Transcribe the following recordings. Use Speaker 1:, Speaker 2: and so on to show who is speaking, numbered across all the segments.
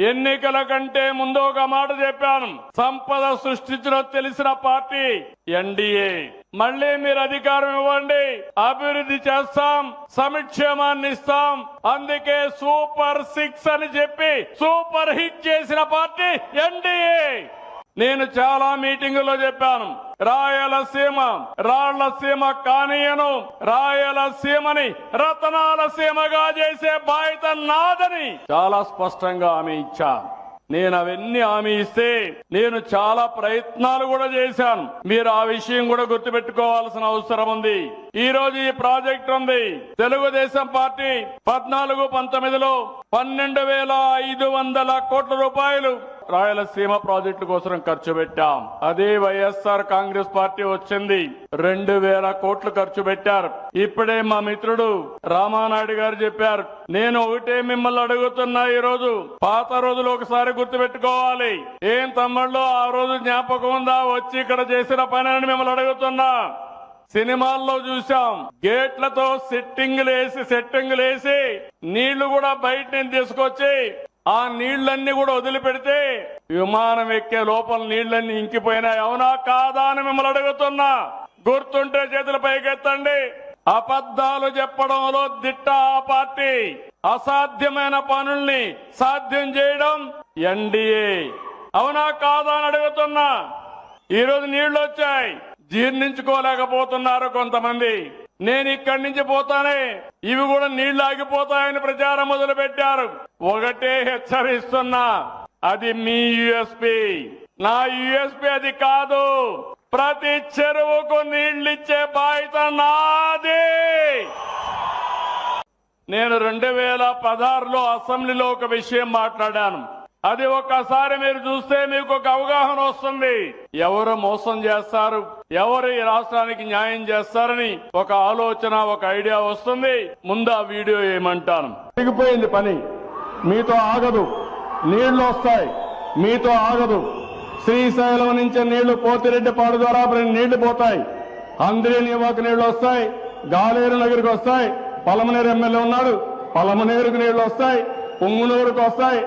Speaker 1: ఎన్నికల కంటే ముందు ఒక మాట చెప్పాను. సంపద సృష్టించడం తెలిసిన పార్టీ ఎన్డీఏ. మళ్ళీ మీరు అధికారం ఇవ్వండి. అభివృద్ధి చేస్తాం. సమిక్షేమాన్ని ఇస్తాం. అందుకే సూపర్ సిక్స్ అని చెప్పి సూపర్ హిట్ చేసిన పార్టీ ఎన్డీఏ. నేను చాలా మీటింగుల్లో చెప్పాను. రాయలసీమ రాళ్ళసీమ కానీయను. రాయలసీమని రతనాల సీమగా చేసే బాధ్యత నాదని చాలా స్పష్టంగా హామీ ఇచ్చాను నేను అవన్నీ హామీ ఇస్తే నేను చాలా ప్రయత్నాలు కూడా చేశాను. మీరు ఆ విషయం కూడా గుర్తుపెట్టుకోవాల్సిన అవసరం ఉంది. ఈ రోజు ఈ ప్రాజెక్ట్ ఉంది. తెలుగుదేశం పార్టీ పద్నాలుగు పంతొమ్మిదిలో పన్నెండు వేల ఐదు వందల కోట్ల రూపాయలు రాయలసీమ ప్రాజెక్టుల కోసం ఖర్చు పెట్టాం. అదే వైఎస్ఆర్ కాంగ్రెస్ పార్టీ వచ్చింది. రెండు వేల కోట్లు ఖర్చు పెట్టారు. ఇప్పుడే మా మిత్రుడు రామానాయుడు గారు చెప్పారు నేను ఒకటే మిమ్మల్ని అడుగుతున్నా ఈ రోజు పాత రోజులు ఒకసారి గుర్తు పెట్టుకోవాలి ఏం తమ్ముళ్ళు ఆ రోజు జ్ఞాపకం ఉందా? వచ్చి ఇక్కడ చేసిన పని అని మిమ్మల్ని అడుగుతున్నా. సినిమాల్లో చూసాం గేట్లతో సెట్టింగ్లు వేసి సెట్టింగ్లు వేసి నీళ్ళు కూడా బయట నుంచి తీసుకొచ్చి ఆ నీళ్ళన్నీ కూడా వదిలిపెడితే విమానం ఎక్కే లోపల నీళ్ళన్నీ ఇంకిపోయినాయి. అవునా కాదా అని మిమ్మల్ని అడుగుతున్నా. గుర్తుంటే చేతుల పైకెత్తండి. అబద్ధాలు చెప్పడంలో దిట్ట ఆ పార్టీ. అసాధ్యమైన పనుల్ని సాధ్యం చేయడం ఎన్డీఏ అవునా కాదా అని అడుగుతున్నా. ఈరోజు నీళ్ళు వచ్చాయి జీర్ణించుకోలేకపోతున్నారు కొంతమంది. నేను ఇక్కడి నుంచి పోతానే. ఇవి కూడా నీళ్ళు ఆగిపోతాయని ప్రచారం మొదలు పెట్టారు ఒకటే హెచ్చరిస్తున్నా. అది మీ యుఎస్పి. నా యుఎస్పి అది కాదు. ప్రతి చెరువుకు నీళ్ళిచ్చే బాధ్యత నాది. నేను రెండు వేల పదహారులో అసెంబ్లీలో ఒక విషయం మాట్లాడాను. అది ఒక్కసారి మీరు చూస్తే మీకు ఒక అవగాహన వస్తుంది. ఎవరు మోసం చేస్తారు? ఎవరు ఈ రాష్ట్రానికి న్యాయం చేస్తారని ఒక ఆలోచన ఒక ఐడియా వస్తుంది. ముందు ఆ వీడియో ఏమంటాను?
Speaker 2: తిరిగిపోయింది పని. మీతో ఆగదు. నీళ్ళు వస్తాయి. మీతో ఆగదు. శ్రీశైలం నుంచి నీళ్ళు పోతిరెడ్డిపాడు ద్వారా నీళ్ళు పోతాయి. అందరి నివాకు నీళ్ళు వస్తాయి. గాలేరు నగరికి వస్తాయి. పలమనేరు ఎమ్మెల్యే ఉన్నాడు. పలమనేరుకు నీళ్ళు వస్తాయి. పొంగునూరుకు వస్తాయి.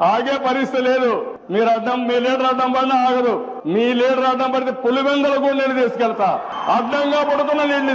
Speaker 2: ఆగే పరిస్థితి లేదు. మీరు అడ్డం మీ లీడర్ అడ్డం పడినా ఆగదు. మీ లీడర్ అడ్డం పడితే పులివెందలు కూడా నేను తీసుకెళ్తా. అడ్డంగా పడుతున్న నేను